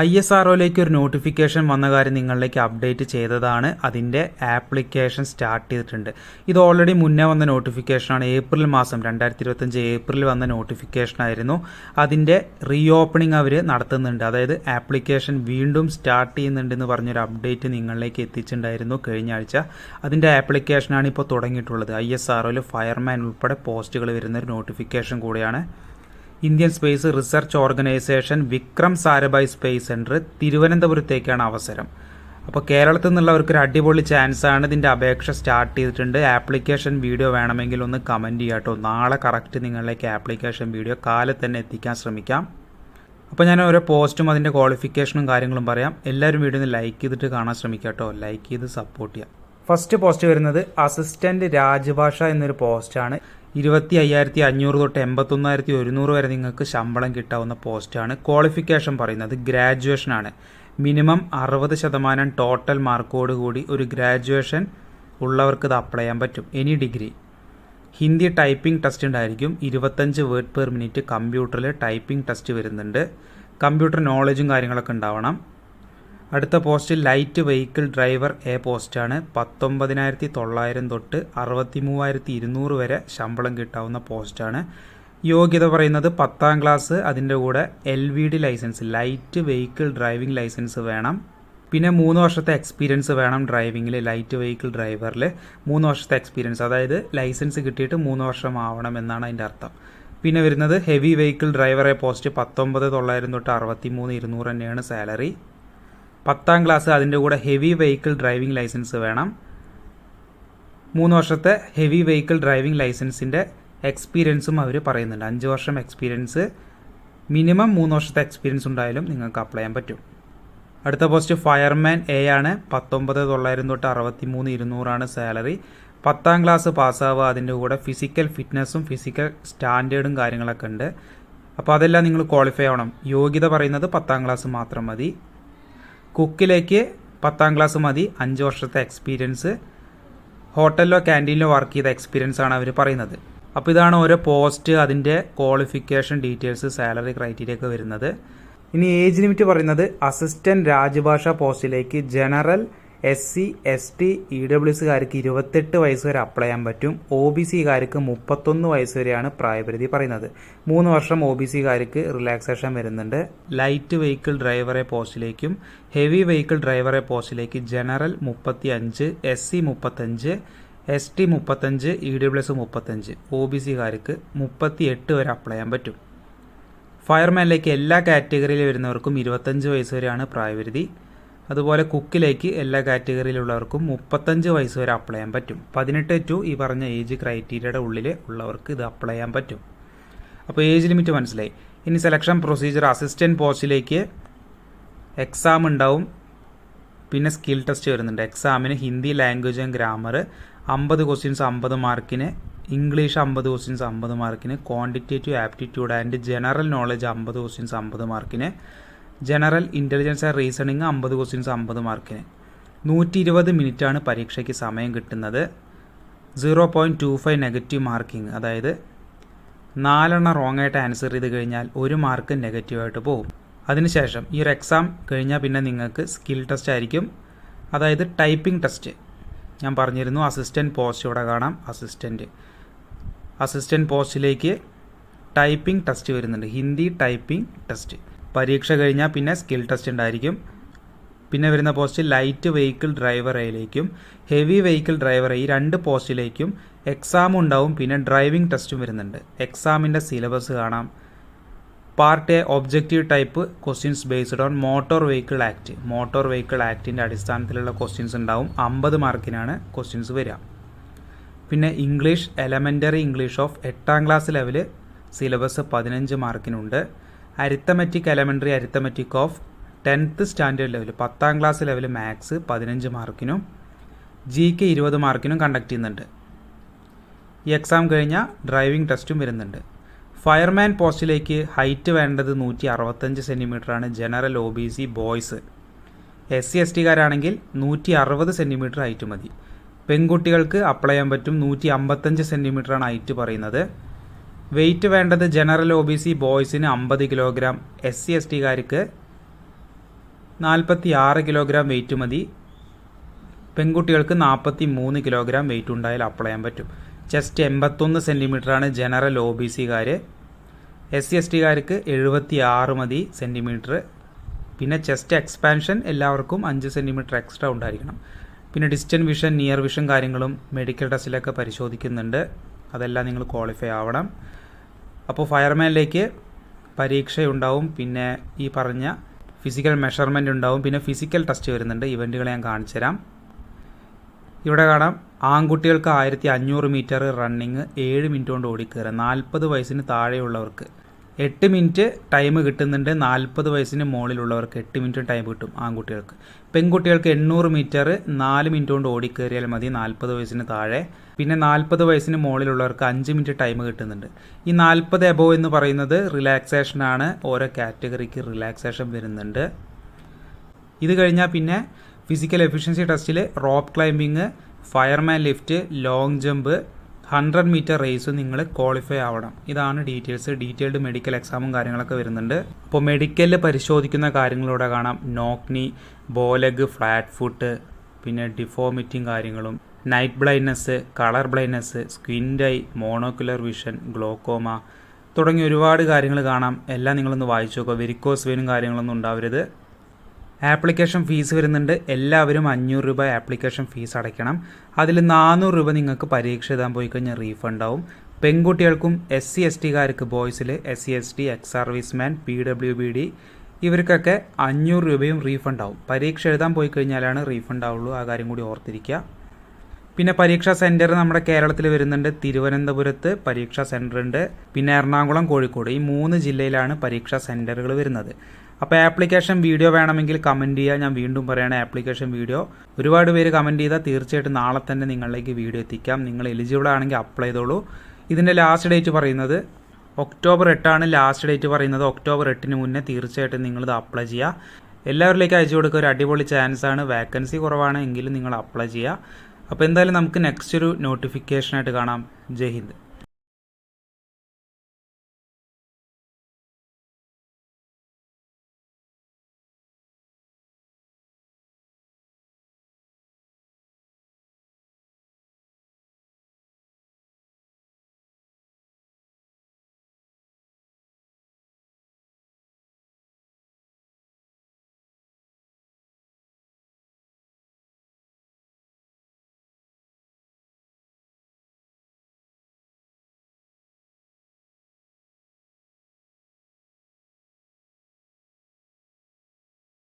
I S R ഒയിലേക്ക് ഒരു notification വന്ന കാര്യം നിങ്ങളിലേക്ക് അപ്ഡേറ്റ് ചെയ്തതാണ്. അതിന്റെ ആപ്ലിക്കേഷൻ സ്റ്റാർട്ട് ചെയ്തിട്ടുണ്ട്. ഇത് ഓൾറെഡി മുന്നേ വന്ന നോട്ടിഫിക്കേഷനാണ് ഏപ്രിൽ മാസം രണ്ടായിരത്തി ഇരുപത്തഞ്ച് ഏപ്രിൽ വന്ന നോട്ടിഫിക്കേഷനായിരുന്നു അതിന്റെ റീ ഓപ്പണിംഗ് അവർ നടത്തുന്നുണ്ട്. അതായത് ആപ്ലിക്കേഷൻ വീണ്ടും സ്റ്റാർട്ട് ചെയ്യുന്നുണ്ടെന്ന് പറഞ്ഞൊരു അപ്ഡേറ്റ് നിങ്ങളിലേക്ക് എത്തിച്ചിട്ടുണ്ടായിരുന്നു കഴിഞ്ഞ ആഴ്ച. അതിന്റെ ആപ്ലിക്കേഷനാണ് ഇപ്പോൾ തുടങ്ങിയിട്ടുള്ളത്. ഐ എസ് ആർ ഒയിൽ ഫയർമാൻ ഉൾപ്പെടെ പോസ്റ്റുകൾ വരുന്ന ഒരു നോട്ടിഫിക്കേഷൻ കൂടിയാണ്. Indian space research organisation Vikram Sarabhai space centre തിരുവനന്തപുരത്തേക്കാണ് അവസരം. അപ്പോൾ കേരളത്തിൽ നിന്നുള്ളവർക്ക് ഒരു അടിപൊളി ചാൻസ് ആണ് ഇതിന്റെ അപേക്ഷ സ്റ്റാർട്ട് ചെയ്തിട്ടുണ്ട്. ആപ്ലിക്കേഷൻ വീഡിയോ വേണമെങ്കിൽ ഒന്ന് കമന്റ് ചെയ്യാം കേട്ടോ നാളെ കറക്റ്റ് നിങ്ങളിലേക്ക് ആപ്ലിക്കേഷൻ വീഡിയോ കാലത്ത് തന്നെ എത്തിക്കാൻ ശ്രമിക്കാം. അപ്പോൾ ഞാൻ ഓരോ പോസ്റ്റും അതിന്റെ ക്വാളിഫിക്കേഷനും കാര്യങ്ങളും പറയാം. എല്ലാവരും വീഡിയോ ഒന്ന് ലൈക്ക് ചെയ്തിട്ട് കാണാൻ ശ്രമിക്കാം കേട്ടോ ലൈക്ക് ചെയ്ത് സപ്പോർട്ട് ചെയ്യാം. ഫസ്റ്റ് പോസ്റ്റ് വരുന്നത് അസിസ്റ്റന്റ് രാജഭാഷ എന്നൊരു പോസ്റ്റാണ് ഇരുപത്തി അയ്യായിരത്തി അഞ്ഞൂറ് തൊട്ട് എൺപത്തൊന്നായിരത്തി ഒരുന്നൂറ് വരെ നിങ്ങൾക്ക് ശമ്പളം കിട്ടാവുന്ന പോസ്റ്റാണ്. ക്വാളിഫിക്കേഷൻ പറയുന്നത് ഗ്രാജുവേഷൻ ആണ്. മിനിമം അറുപത് ശതമാനം ടോട്ടൽ മാർക്കോട് കൂടി ഒരു ഗ്രാജുവേഷൻ ഉള്ളവർക്ക് ഇത് അപ്ലൈ ചെയ്യാൻ പറ്റും. Any degree Hindi typing test ഉണ്ടായിരിക്കും. ഇരുപത്തഞ്ച് വേർഡ് പെർ മിനിറ്റ് കമ്പ്യൂട്ടറിൽ ടൈപ്പിംഗ് ടെസ്റ്റ് വരുന്നുണ്ട്. കമ്പ്യൂട്ടർ നോളജും കാര്യങ്ങളൊക്കെ ഉണ്ടാവണം. അടുത്ത post light vehicle driver A പോസ്റ്റാണ്. പത്തൊമ്പതിനായിരത്തി തൊള്ളായിരം തൊട്ട് അറുപത്തി മൂവായിരത്തി ഇരുന്നൂറ് വരെ ശമ്പളം കിട്ടാവുന്ന പോസ്റ്റാണ്. യോഗ്യത പറയുന്നത് പത്താം ക്ലാസ് അതിന്റെ കൂടെ L V D licence. Light vehicle driving licence വേണം. പിന്നെ മൂന്ന് വർഷത്തെ എക്സ്പീരിയൻസ് വേണം ഡ്രൈവിങ്ങിൽ ലൈറ്റ് വെഹിക്കിൾ ഡ്രൈവറിൽ. മൂന്ന് വർഷത്തെ എക്സ്പീരിയൻസ് അതായത് ലൈസൻസ് കിട്ടിയിട്ട് മൂന്ന് വർഷം ആവണം എന്നാണ് അതിന്റെ അർത്ഥം. പിന്നെ വരുന്നത് ഹെവി വെഹിക്കിൾ ഡ്രൈവറെ പോസ്റ്റ് പത്തൊമ്പത് തൊള്ളായിരം തൊട്ട് അറുപത്തി മൂന്ന് ഇരുന്നൂറ് തന്നെയാണ് സാലറി. പത്താം ക്ലാസ് അതിന്റെ കൂടെ ഹെവി വെഹിക്കിൾ ഡ്രൈവിംഗ് ലൈസൻസ് വേണം. മൂന്ന് വർഷത്തെ ഹെവി വെഹിക്കിൾ ഡ്രൈവിംഗ് ലൈസൻസിന്റെ എക്സ്പീരിയൻസും അവർ പറയുന്നുണ്ട്. അഞ്ച് വർഷം എക്സ്പീരിയൻസ് മിനിമം മൂന്ന് വർഷത്തെ എക്സ്പീരിയൻസ് ഉണ്ടായാലും നിങ്ങൾക്ക് അപ്ലൈ ചെയ്യാൻ പറ്റും. അടുത്ത പോസ്റ്റ് ഫയർമാൻ എ ആണ്. പത്തൊമ്പത് തൊള്ളായിരം തൊട്ട് അറുപത്തി മൂന്ന് ഇരുന്നൂറാണ് സാലറി പത്താം ക്ലാസ് പാസ്സാവുക അതിന്റെ കൂടെ ഫിസിക്കൽ ഫിറ്റ്നസ്സും ഫിസിക്കൽ സ്റ്റാൻഡേർഡും കാര്യങ്ങളൊക്കെ ഉണ്ട്. അപ്പോൾ അതെല്ലാം നിങ്ങൾ ക്വാളിഫൈ ആവണം. യോഗ്യത പറയുന്നത് പത്താം ക്ലാസ് മാത്രം മതി. കുക്കിലേക്ക് പത്താം ക്ലാസ് മതി. അഞ്ച് വർഷത്തെ എക്സ്പീരിയൻസ് ഹോട്ടലിലോ ക്യാന്റീനിലോ വർക്ക് ചെയ്ത എക്സ്പീരിയൻസ് ആണ് അവർ പറയുന്നത്. അപ്പോൾ ഇതാണ് ഓരോ പോസ്റ്റ് അതിന്റെ ക്വാളിഫിക്കേഷൻ ഡീറ്റെയിൽസ് സാലറി ക്രൈറ്റീരിയ ഒക്കെ വരുന്നത്. ഇനി ഏജ് ലിമിറ്റ് പറയുന്നത് അസിസ്റ്റന്റ് രാജഭാഷ പോസ്റ്റിലേക്ക് general S C S T E W സിക്കാർക്ക് ഇരുപത്തെട്ട് വയസ്സ് വരെ അപ്ലൈ ചെയ്യാൻ പറ്റും. ഒ ബി സിക്കാർക്ക് മുപ്പത്തൊന്ന് വയസ്സ് വരെയാണ് പ്രായപരിധി പറയുന്നത്. മൂന്ന് വർഷം ഒ ബി സിക്കാർക്ക് റിലാക്സേഷൻ വരുന്നുണ്ട്. ലൈറ്റ് വെഹിക്കിൾ ഡ്രൈവറെ പോസ്റ്റിലേക്കും ഹെവി വെഹിക്കിൾ ഡ്രൈവറെ പോസ്റ്റിലേക്ക് ജനറൽ മുപ്പത്തി അഞ്ച് എസ് സി മുപ്പത്തഞ്ച് എസ് ടി മുപ്പത്തഞ്ച് ഇ ഡബ്ല്യു എസ് മുപ്പത്തഞ്ച്. ഒ ബി സിക്കാർക്ക് മുപ്പത്തി എട്ട് വരെ അപ്ലൈ ചെയ്യാൻ പറ്റും. ഫയർമാനിലേക്ക് എല്ലാ കാറ്റഗറിയിൽ വരുന്നവർക്കും ഇരുപത്തഞ്ച് വയസ്സ് വരെയാണ് പ്രായപരിധി. അതുപോലെ കുക്കിലേക്ക് എല്ലാ കാറ്റഗറിയിലുള്ളവർക്കും മുപ്പത്തഞ്ച് വയസ്സ് വരെ അപ്ലൈ ചെയ്യാൻ പറ്റും. പതിനെട്ട് ടു ഈ പറഞ്ഞ ഏജ് ക്രൈറ്റീരിയയുടെ ഉള്ളിൽ ഉള്ളവർക്ക് ഇത് അപ്ലൈ ചെയ്യാൻ പറ്റും. അപ്പോൾ ഏജ് ലിമിറ്റ് മനസ്സിലായി. ഇനി സെലക്ഷൻ പ്രൊസീജിയർ അസിസ്റ്റന്റ് പോസ്റ്റിലേക്ക് എക്സാം ഉണ്ടാവും. പിന്നെ സ്കിൽ ടെസ്റ്റ് വരുന്നുണ്ട്. എക്സാമിന് ഹിന്ദി ലാംഗ്വേജ് ആൻഡ് ഗ്രാമർ അമ്പത് ക്വസ്റ്റ്യൻസ് അമ്പത് മാർക്കിന് ഇംഗ്ലീഷ് അമ്പത് ക്വസ്റ്റ്യൻസ് അമ്പത് മാർക്കിന് quantitative aptitude and general knowledge അമ്പത് ക്വസ്റ്റ്യൻസ് അമ്പത് മാർക്കിന് ജനറൽ ഇന്റലിജൻസ് ആൻഡ് റീസണിങ് അമ്പത് ക്വസ്റ്റ്യൻസ് അമ്പത് മാർക്കിന് നൂറ്റി ഇരുപത് മിനിറ്റാണ് പരീക്ഷയ്ക്ക് സമയം കിട്ടുന്നത്. Zero point two five negative marking അതായത് നാലെണ്ണം റോങ് ആയിട്ട് ആൻസർ ചെയ്ത് കഴിഞ്ഞാൽ ഒരു മാർക്ക് നെഗറ്റീവായിട്ട് പോകും. അതിനുശേഷം ഈ ഒരു എക്സാം കഴിഞ്ഞാൽ പിന്നെ നിങ്ങൾക്ക് സ്കിൽ ടെസ്റ്റ് ആയിരിക്കും. അതായത് ടൈപ്പിംഗ് ടെസ്റ്റ് ഞാൻ പറഞ്ഞിരുന്നു അസിസ്റ്റന്റ് പോസ്റ്റ് ഇവിടെ കാണാം. അസിസ്റ്റന്റ് അസിസ്റ്റന്റ് പോസ്റ്റിലേക്ക് ടൈപ്പിംഗ് ടെസ്റ്റ് വരുന്നുണ്ട്. ഹിന്ദി ടൈപ്പിംഗ് ടെസ്റ്റ് പരീക്ഷ കഴിഞ്ഞാൽ പിന്നെ സ്കിൽ ടെസ്റ്റ് ഉണ്ടായിരിക്കും. പിന്നെ വരുന്ന പോസ്റ്റ് ലൈറ്റ് വെഹിക്കിൾ ഡ്രൈവർ എയിലേക്കും ഹെവി വെഹിക്കിൾ ഡ്രൈവർ ഈ രണ്ട് പോസ്റ്റിലേക്കും എക്സാം ഉണ്ടാവും പിന്നെ ഡ്രൈവിംഗ് ടെസ്റ്റും വരുന്നുണ്ട്. എക്സാമിന്റെ സിലബസ് കാണാം. Part A objective type questions based on motor vehicle act motor vehicle ആക്ടിന്റെ അടിസ്ഥാനത്തിലുള്ള ക്വസ്റ്റ്യൻസ് ഉണ്ടാവും. അമ്പത് മാർക്കിനാണ് ക്വസ്റ്റ്യൻസ് വരിക. പിന്നെ ഇംഗ്ലീഷ് എലമെന്ററി ഇംഗ്ലീഷ് ഓഫ് എട്ടാം ക്ലാസ് ലെവൽ സിലബസ് പതിനഞ്ച് മാർക്കിനുണ്ട്. Arithmetic elementary arithmetic of tenth standard level പത്താം ക്ലാസ് ലെവൽ മാത്സ് പതിനഞ്ച് മാർക്കിനും ജി കെ ഇരുപത് മാർക്കിനും കണ്ടക്ട് ചെയ്യുന്നുണ്ട്. ഈ എക്സാം കഴിഞ്ഞാൽ ഡ്രൈവിംഗ് ടെസ്റ്റും വരുന്നുണ്ട്. ഫയർമാൻ പോസ്റ്റിലേക്ക് ഹൈറ്റ് വേണ്ടത് നൂറ്റി അറുപത്തഞ്ച് സെന്റിമീറ്ററാണ് general O B C boys S C S ടിക്കാരാണെങ്കിൽ നൂറ്റി അറുപത് സെന്റിമീറ്റർ ഹൈറ്റ് മതി. പെൺകുട്ടികൾക്ക് അപ്ലൈ ചെയ്യാൻ പറ്റും നൂറ്റി അമ്പത്തഞ്ച് സെന്റിമീറ്ററാണ് ഹൈറ്റ് പറയുന്നത്. വെയിറ്റ് വേണ്ടത് ജനറൽ ഒ ബി സി ബോയ്സിന് അമ്പത് കിലോഗ്രാം എസ് സി എസ് ടിക്കാർക്ക് നാൽപ്പത്തി ആറ് കിലോഗ്രാം വെയിറ്റ് മതി. പെൺകുട്ടികൾക്ക് നാൽപ്പത്തി മൂന്ന് കിലോഗ്രാം വെയിറ്റ് ഉണ്ടായാൽ അപ്ലൈ ചെയ്യാൻ പറ്റും. ചെസ്റ്റ് എൺപത്തൊന്ന് സെന്റിമീറ്ററാണ് ജനറൽ ഒ ബി സിക്കാർ എസ് സി എസ് ടിക്കാർക്ക് എഴുപത്തി ആറ് മതി സെന്റിമീറ്റർ പിന്നെ ചെസ്റ്റ് എക്സ്പാൻഷൻ എല്ലാവർക്കും അഞ്ച് സെന്റിമീറ്റർ എക്സ്ട്രാ ഉണ്ടായിരിക്കണം. പിന്നെ ഡിസ്റ്റന്റ് വിഷൻ നിയർ വിഷൻ കാര്യങ്ങളും മെഡിക്കൽ ടെസ്റ്റിലൊക്കെ പരിശോധിക്കുന്നുണ്ട്. അതെല്ലാം നിങ്ങൾ ക്വാളിഫൈ ആവണം. അപ്പോൾ ഫയർമാനിലേക്ക് പരീക്ഷയുണ്ടാവും പിന്നെ ഈ പറഞ്ഞ ഫിസിക്കൽ മെഷർമെന്റ് ഉണ്ടാവും പിന്നെ ഫിസിക്കൽ ടെസ്റ്റ് വരുന്നുണ്ട്. ഇവന്റുകൾ ഞാൻ കാണിച്ചു തരാം. ഇവിടെ കാണാം ആൺകുട്ടികൾക്ക് ആയിരത്തി അഞ്ഞൂറ് മീറ്റർ റണ്ണിങ് ഏഴ് മിനിറ്റ് കൊണ്ട് ഓടിക്കയറുക നാൽപ്പത് വയസ്സിന് താഴെയുള്ളവർക്ക്. എട്ട് മിനിറ്റ് ടൈം കിട്ടുന്നുണ്ട്. നാൽപ്പത് വയസ്സിന് മുകളിലുള്ളവർക്ക് എട്ട് മിനിറ്റ് ടൈം കിട്ടും ആൺകുട്ടികൾക്ക്. പെൺകുട്ടികൾക്ക് എണ്ണൂറ് മീറ്റർ നാല് മിനിറ്റ് കൊണ്ട് ഓടിക്കേറിയാൽ മതി. നാൽപ്പത് വയസ്സിന് താഴെ. പിന്നെ നാൽപ്പത് വയസ്സിന് മുകളിലുള്ളവർക്ക് അഞ്ച് മിനിറ്റ് ടൈം കിട്ടുന്നുണ്ട്. ഈ നാൽപ്പത് എബോ എന്ന് പറയുന്നത് റിലാക്സേഷനാണ് ഓരോ കാറ്റഗറിക്ക് റിലാക്സേഷൻ വരുന്നുണ്ട്. ഇത് കഴിഞ്ഞാൽ പിന്നെ ഫിസിക്കൽ എഫിഷ്യൻസി ടെസ്റ്റിൽ rope climbing fireman lift long jump hundred metre race നിങ്ങൾ ക്വാളിഫൈ ആവണം. ഇതാണ് ഡീറ്റെയിൽസ് ഡീറ്റെയിൽഡ് മെഡിക്കൽ എക്സാമും കാര്യങ്ങളൊക്കെ വരുന്നുണ്ട്. അപ്പോൾ മെഡിക്കലിൽ പരിശോധിക്കുന്ന കാര്യങ്ങളിലൂടെ കാണാം. നോക്നി ബോലഗ് ഫ്ലാറ്റ് ഫുട്ട് പിന്നെ ഡിഫോമിറ്റിയും കാര്യങ്ങളും. Night blindness colour blindness squint eye monocular vision glaucoma തുടങ്ങി ഒരുപാട് കാര്യങ്ങൾ കാണാം. എല്ലാം നിങ്ങളൊന്ന് വായിച്ചു നോക്കുക. വെരിക്കോസ് വെയിനും കാര്യങ്ങളൊന്നും ഉണ്ടാവരുത്. ആപ്ലിക്കേഷൻ ഫീസ് വരുന്നുണ്ട്. എല്ലാവരും അഞ്ഞൂറ് രൂപ ആപ്ലിക്കേഷൻ ഫീസ് അടയ്ക്കണം. അതിൽ നാനൂറ് രൂപ നിങ്ങൾക്ക് പരീക്ഷ എഴുതാൻ പോയി കഴിഞ്ഞാൽ റീഫണ്ട് ആവും. പെൺകുട്ടികൾക്കും എസ് സി എസ് ടിക്കാർക്ക് ബോയ്സിൽ S C S T ex serviceman P W B D ഇവർക്കൊക്കെ അഞ്ഞൂറ് രൂപയും റീഫണ്ട് ആവും. പരീക്ഷ എഴുതാൻ പോയി കഴിഞ്ഞാലാണ് റീഫണ്ട് ആവുള്ളൂ. ആ കാര്യം കൂടി ഓർത്തിരിക്കുക. പിന്നെ പരീക്ഷാ സെന്റർ നമ്മുടെ കേരളത്തിൽ വരുന്നുണ്ട്. തിരുവനന്തപുരത്ത് പരീക്ഷാ സെന്റർ ഉണ്ട്. പിന്നെ എറണാകുളം കോഴിക്കോട്. ഈ മൂന്ന് ജില്ലയിലാണ് പരീക്ഷാ സെന്ററുകൾ വരുന്നത്. അപ്പോൾ ആപ്ലിക്കേഷൻ വീഡിയോ വേണമെങ്കിൽ കമന്റ് ചെയ്യുക ഞാൻ വീണ്ടും പറയുകയാണ് ആപ്ലിക്കേഷൻ വീഡിയോ. ഒരുപാട് പേര് കമന്റ് ചെയ്താൽ തീർച്ചയായിട്ടും നാളെ തന്നെ നിങ്ങളിലേക്ക് വീഡിയോ എത്തിക്കാം. നിങ്ങൾ എലിജിബിൾ ആണെങ്കിൽ അപ്ലൈ ചെയ്തോളൂ. ഇതിന്റെ ലാസ്റ്റ് ഡേറ്റ് പറയുന്നത് ഒക്ടോബർ എട്ടാണ് ലാസ്റ്റ് ഡേറ്റ് പറയുന്നത്. ഒക്ടോബർ എട്ടിന് മുന്നേ തീർച്ചയായിട്ടും നിങ്ങളിത് അപ്ലൈ ചെയ്യുക എല്ലാവരിലേക്കും അയച്ചു കൊടുക്കുക. ഒരു അടിപൊളി ചാൻസ് ആണ്. വാക്കൻസി കുറവാണ് എങ്കിലും നിങ്ങൾ അപ്ലൈ ചെയ്യുക അപ്പോൾ എന്തായാലും നമുക്ക് നെക്സ്റ്റ് ഒരു നോട്ടിഫിക്കേഷനായിട്ട് കാണാം. ജയ് ഹിന്ദ്.